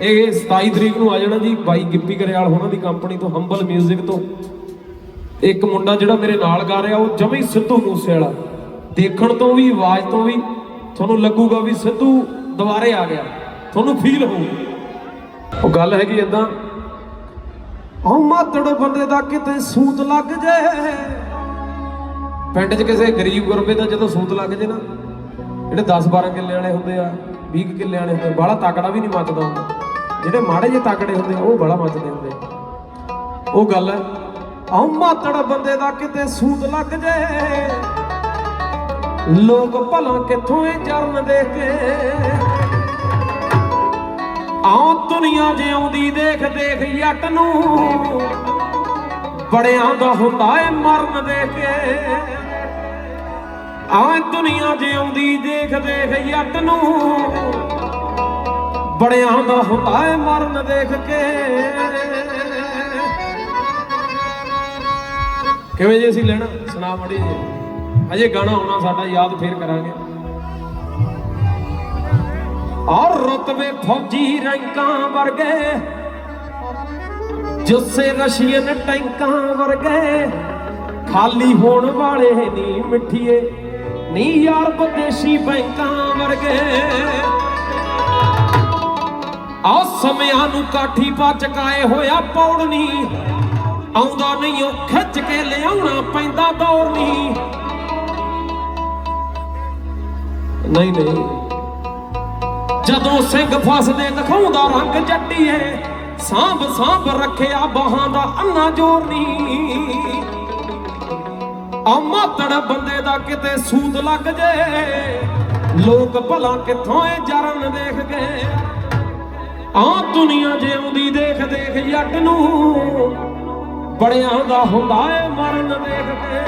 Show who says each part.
Speaker 1: ਇਹ 27 ਤਰੀਕ ਨੂੰ ਆ ਜਾਣਾ ਜੀ, ਬਾਈ ਗਿੱਪੀ ਗਰੇਵਾਲ, ਉਹਨਾਂ ਦੀ ਕੰਪਨੀ ਤੋਂ ਹੰਬਲ 뮤직 ਤੋਂ। ਇੱਕ ਮੁੰਡਾ ਜਿਹੜਾ ਮੇਰੇ ਨਾਲ ਗਾ ਰਿਹਾ, ਉਹ ਜਮੀ ਸਿੱਧੂ ਮੂਸੇ ਵਾਲਾ ਦੇਖਣ ਤੋਂ ਵੀ, ਆਵਾਜ਼ ਤੋਂ ਵੀ, ਤੁਹਾਨੂੰ ਲੱਗੂਗਾ ਵੀ ਸਿੱਧੂ ਦੁਬਾਰੇ ਆ ਗਿਆ। ਤੁਹਾਨੂੰ ਫੀਲ ਹੋਊ। ਉਹ ਗੱਲ ਹੈਗੀ ਇਦਾਂ ਉਹ ਮਾਤੜ ਬੰਦੇ ਦਾ ਕਿਤੇ ਸੂਤ ਲੱਗ ਜੇ। ਪਿੰਡ 'ਚ ਕਿਸੇ ਗਰੀਬ ਗੁਰਬੇ ਦਾ ਜਦੋਂ ਸੂਤ ਲੱਗ ਜੇ ਨਾ, ਜਿਹੜੇ 10 12 ਕਿੱਲੇ ਵਾਲੇ ਹੁੰਦੇ ਆ 20 ਕੁ ਕਿੱਲੇ ਵਾਲੇ ਹੁੰਦੇ ਬਾਹਲਾ ਤਕੜਾ ਵੀ ਨਹੀਂ ਮੱਚਦਾ ਹੁੰਦਾ। ਜਿਹੜੇ ਮਾੜੇ ਜਿਹੇ ਤਾਕੜੇ ਹੁੰਦੇ ਉਹ ਬੜਾ ਮੱਚਦੇ ਹੁੰਦੇ ਉਹ ਗੱਲ ਹੈ ਆਹ ਮਾਤੜ ਬੰਦੇ ਦਾ ਕਿਤੇ ਸੂਤ ਲੱਗ ਜੇ। ਲੋਕ ਭਲਾ ਕਿੱਥੋਂ ਇਹ ਜਰਨ ਦੇਖ ਕੇ? ਆਉ ਦੁਨੀਆ ਜਿਉਂਦੀ ਦੇਖ ਦੇਖ ਜੱਟ ਨੂੰ। ਬੜਿਆਂ ਦਾ ਹੁੰਦਾ ਏ ਮਰਨ ਦੇ ਕੇ। ਆਹ ਦੁਨੀਆ ਜਿਉਂਦੀ ਦੇਖ ਦੇਖ ਜੱਟ ਨੂੰ। ਬੜਿਆਂ ਦਾ ਹੁੰਦਾ ਏ ਮਰਨ ਦੇਖ ਕੇ। ਕਿਵੇਂ ਜੇ ਅਸੀਂ ਲੈਣਾ? ਸੁਣਾ ਮੜੀ ਜੀ। ਅਜੇ ਗਾਣਾ ਆਉਣਾ, ਸਾਡਾ ਯਾਦ ਫੇਰ ਕਰਾਂਗੇ। ਔਰ ਰਤਬੇ ਫੌਜੀ ਰੈਂਕਾਂ ਵਰਗੇ, ਜੁੱਸੇ ਰਸ਼ੀਅਨ ਟੈਂਕਾਂ ਵਰਗੇ, ਖਾਲੀ ਹੋਣ ਵਾਲੇ ਨਹੀਂ ਮਿੱਠੀਏ, ਨੀ ਯਾਰ ਵਿਦੇਸ਼ੀ ਬੈਂਕਾਂ ਵਰਗੇ। ਆ ਸਮਿਆਂ ਨੂੰ ਕਾਠੀ ਪਾ ਚਕਾਏ ਹੋਇਆ ਪੌੜਨੀ ਆਉਂਦਾ ਨਹੀਂ ਉਹ, ਖਿੱਚ ਕੇ ਲਿਆਉਣਾ ਪੈਂਦਾ ਦੌਰ ਨਹੀਂ ਨਹੀਂ ਨਹੀਂ। ਜਦੋਂ ਸਿੰਘ ਫਸਦੇ ਦਿਖਾਉਂਦਾ ਰੰਗ ਜੱਟੀਏ, ਸਾਂਭ ਸਾਂਭ ਰੱਖਿਆ ਬਾਹਾਂ ਦਾ ਅੰਨਾ ਜੋਰ ਨਹੀਂ ਆ ਮਾਤੜ ਬੰਦੇ ਦਾ ਕਿਤੇ ਸੂਦ ਲੱਗ ਜੇ, ਲੋਕ ਭਲਾ ਕਿੱਥੋਂ ਇਹ ਜਰਨ ਦੇਖ ਗਏ। ਆ ਦੁਨੀਆ ਜਿਉਂਦੀ ਦੇਖ ਦੇਖ ਜੱਟ ਨੂੰ ਬੜਿਆਂ ਦਾ ਹੁੰਦਾ ਏ ਮਰਨ ਦੇਖ ਕੇ।